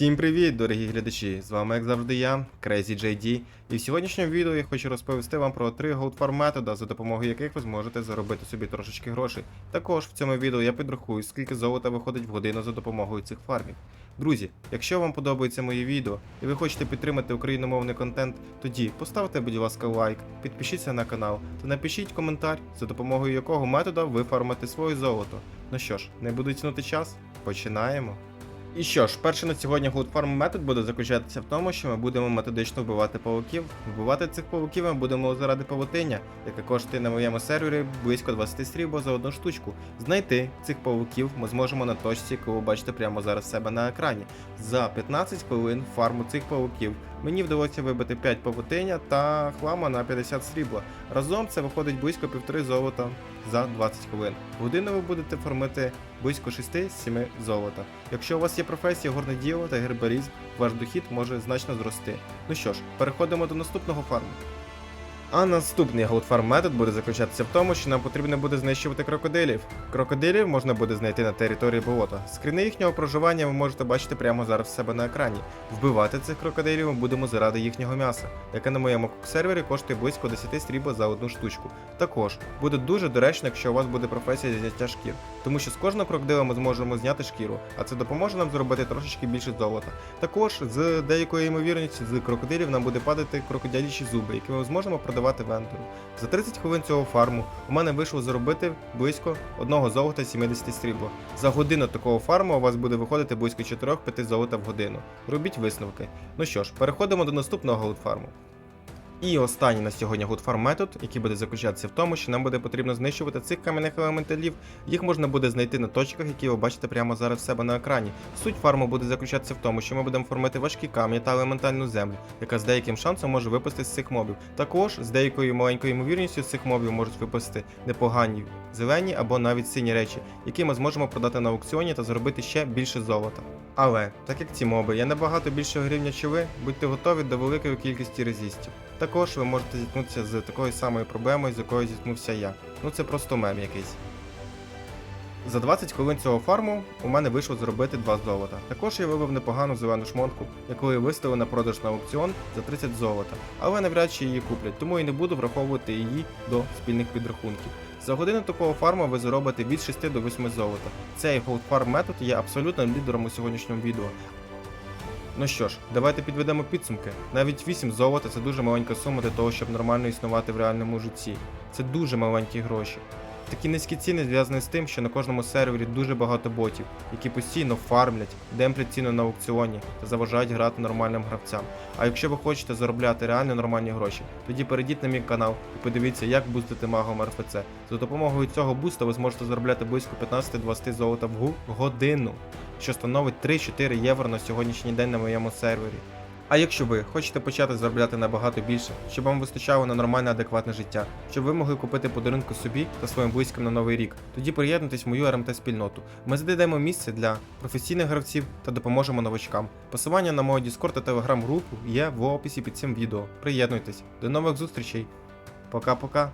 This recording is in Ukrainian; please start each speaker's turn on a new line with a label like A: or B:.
A: Всім привіт, дорогі глядачі! З вами, як завжди, я, Crazy JD. І в сьогоднішньому відео я хочу розповісти вам про три Goldfarm метода, за допомогою яких ви зможете заробити собі трошечки грошей. Також в цьому відео я підрахую, скільки золота виходить в годину за допомогою цих фармів. Друзі, якщо вам подобається моє відео і ви хочете підтримати україномовний контент, тоді поставте, будь ласка, лайк, підпишіться на канал та напишіть коментар, за допомогою якого метода ви фармите своє золото. Ну що ж, не буду тягнути час, починаємо. І що ж, перший на сьогодні гудфарм метод буде заключатися в тому, що ми будемо методично вбивати павуків. Вбивати цих павуків ми будемо заради павутиння, яке коштує на моєму сервері близько 20 срібла за одну штучку. Знайти цих павуків ми зможемо на точці, яку ви бачите прямо зараз себе на екрані. За 15 хвилин фарму цих павуків мені вдалося вибити 5 павутиня та хлама на 50 срібла. Разом це виходить близько півтори золота за 20 хвилин. Годину ви будете фармити близько 6-7 золота. Якщо у вас є професія горнеділо та гербарізм, ваш дохід може значно зрости. Ну що ж, переходимо до наступного фарму. А наступний голдфарм метод буде заключатися в тому, що нам потрібно буде знищувати крокодилів. Крокодилів можна буде знайти на території болота. Скріни їхнього проживання ви можете бачити прямо зараз в себе на екрані. Вбивати цих крокодилів ми будемо заради їхнього м'яса, яке на моєму сервері коштує близько 10 срібла за одну штучку. Також буде дуже доречно, якщо у вас буде професія зняття шкір, тому що з кожного крокодила ми зможемо зняти шкіру, а це допоможе нам зробити трошечки більше золота. Також з деякою ймовірністю з крокодилів нам буде падати крокодилячі зуби, які ми зможемо продавати вендору. За 30 хвилин цього фарму у мене вийшло заробити близько 1 золота 70 срібла. За годину такого фарму у вас буде виходити близько 4-5 золота в годину. Робіть висновки. Ну що ж, переходимо до наступного голдфарму. І останній на сьогодні Goodfarm метод, який буде заключатися в тому, що нам буде потрібно знищувати цих кам'яних елементалів. Їх можна буде знайти на точках, які ви бачите прямо зараз в себе на екрані. Суть фарму буде заключатися в тому, що ми будемо формити важкі камні та елементальну землю, яка з деяким шансом може випасти з цих мобів. Також з деякою маленькою ймовірністю з цих мобів можуть випасти непогані зелені або навіть сині речі, які ми зможемо продати на аукціоні та заробити ще більше золота. Але так як ці моби є набагато більшого рівня, чи ви, будьте готові до великої кількості резистів. Також ви можете зіткнутися з такою самою проблемою, з якою зіткнувся я. Ну це просто мем якийсь. За 20 хвилин цього фарму у мене вийшло зробити 2 золота. Також я вибив непогану зелену шмотку, яку я виставив на продаж на аукціон за 30 золота, але навряд чи її куплять, тому і не буду враховувати її до спільних підрахунків. За годину такого фарму ви заробите від 6 до 8 золота. Цей Gold метод є абсолютним лідером у сьогоднішньому відео. Ну що ж, давайте підведемо підсумки. Навіть 8 золота це дуже маленька сума для того, щоб нормально існувати в реальному житті. Це дуже маленькі гроші. Такі низькі ціни зв'язані з тим, що на кожному сервері дуже багато ботів, які постійно фармлять, демплять ціну на аукціоні та заважають грати нормальним гравцям. А якщо ви хочете заробляти реально нормальні гроші, тоді перейдіть на мій канал і подивіться, як бустити магом РФЦ. За допомогою цього буста ви зможете заробляти близько 15-20 золота в гу- годину, що становить 3-4 євро на сьогоднішній день на моєму сервері. А якщо ви хочете почати заробляти набагато більше, щоб вам вистачало на нормальне адекватне життя, щоб ви могли купити подарунки собі та своїм близьким на новий рік, тоді приєднуйтесь в мою РМТ спільноту. Ми знайдемо місце для професійних гравців та допоможемо новачкам. Посилання на мою Discord та Telegram групу є в описі під цим відео. Приєднуйтесь. До нових зустрічей. Пока-пока.